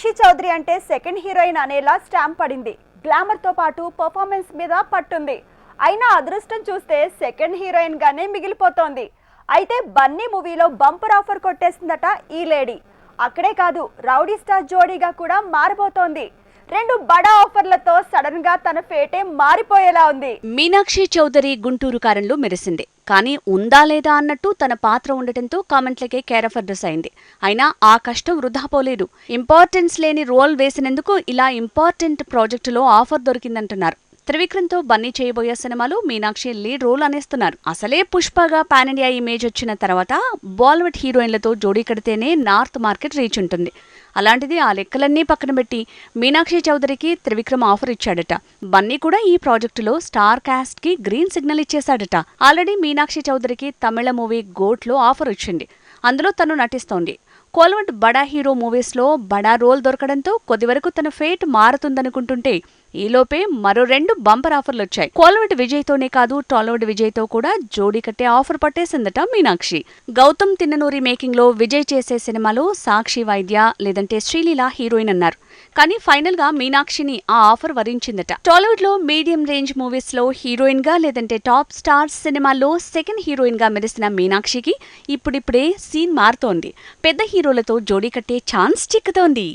సాక్షి చౌదరి అంటే second heroine అనేలా stamp పడింది. గ్లామర్తో పాటు పర్ఫార్మెన్స్ మీద పట్టుంది. అయినా అదృష్టం చూస్తే సెకండ్ హీరోయిన్ గానే మిగిలిపోతోంది. అయితే బన్నీ మూవీలో బంపర్ ఆఫర్ కొట్టేసిందట ఈ లేడీ. అక్కడే కాదు రౌడీ స్టార్ జోడీగా కూడా మారబోతోంది. రెండు బడా ఆఫర్లతో సడన్గా తన ఫేటే మారిపోయేలా ఉంది. మీనాక్షి చౌదరి గుంటూరు కారంలో మెరిసింది. కానీ ఉందా లేదా అన్నట్టు తన పాత్ర ఉండటంతో కామెంట్లకే కేరఫర్డస్ అయింది. అయినా ఆ కష్టం వృధా పోలేదు. ఇంపార్టెన్స్ లేని రోల్ వేసినందుకు ఇలా ఇంపార్టెంట్ ప్రాజెక్టులో ఆఫర్ దొరికిందంటున్నారు. త్రివిక్రమ్తో బన్నీ చేయబోయే సినిమాలో మీనాక్షి లీడ్ రోల్ అనేస్తున్నారు. అసలే పుష్పగా పాన్ ఇండియా ఇమేజ్ వచ్చిన తర్వాత బాలీవుడ్ హీరోయిన్లతో జోడీ కడితేనే నార్త్ మార్కెట్ రీచ్ ఉంటుంది. అలాంటిది ఆ లెక్కలన్నీ పక్కన పెట్టి మీనాక్షి చౌదరికి త్రివిక్రమ్ ఆఫర్ ఇచ్చాడట. బన్నీ కూడా ఈ ప్రాజెక్టులో స్టార్ కాస్ట్కి గ్రీన్ సిగ్నల్ ఇచ్చేశాడట. ఆల్రెడీ మీనాక్షి చౌదరికి తమిళ మూవీ గోట్లో ఆఫర్ వచ్చింది. అందులో తను నటిస్తోంది. కోల్వంట్ బడా హీరో మూవీస్లో బడా రోల్ దొరకడంతో కొద్ది వరకు తన ఫేట్ మారుతుందనుకుంటుంటే ఈలోపే మరో రెండు బంపర్ ఆఫర్లు వచ్చాయి. కోల్వట్ విజయ్తోనే కాదు టాలీవుడ్ విజయ్తో కూడా జోడీ కట్టే ఆఫర్ పట్టేసిందట మీనాక్షి. గౌతమ్ తిన్ననూరి మేకింగ్లో విజయ్ చేసే సినిమాలో సాక్షి వైద్య లేదంటే శ్రీలీల హీరోయిన్ అన్నారు. కానీ ఫైనల్గా మీనాక్షిని ఆ ఆఫర్ వరించిందట. టాలీవుడ్లో మీడియం రేంజ్ మూవీస్లో హీరోయిన్గా లేదంటే టాప్ స్టార్ సినిమాల్లో సెకండ్ హీరోయిన్గా మెరిసిన మీనాక్షికి ఇప్పుడిప్పుడే సీన్ మారుతోంది. పెద్ద హీరోలతో జోడీ కట్టే ఛాన్స్ చిక్కుతోంది.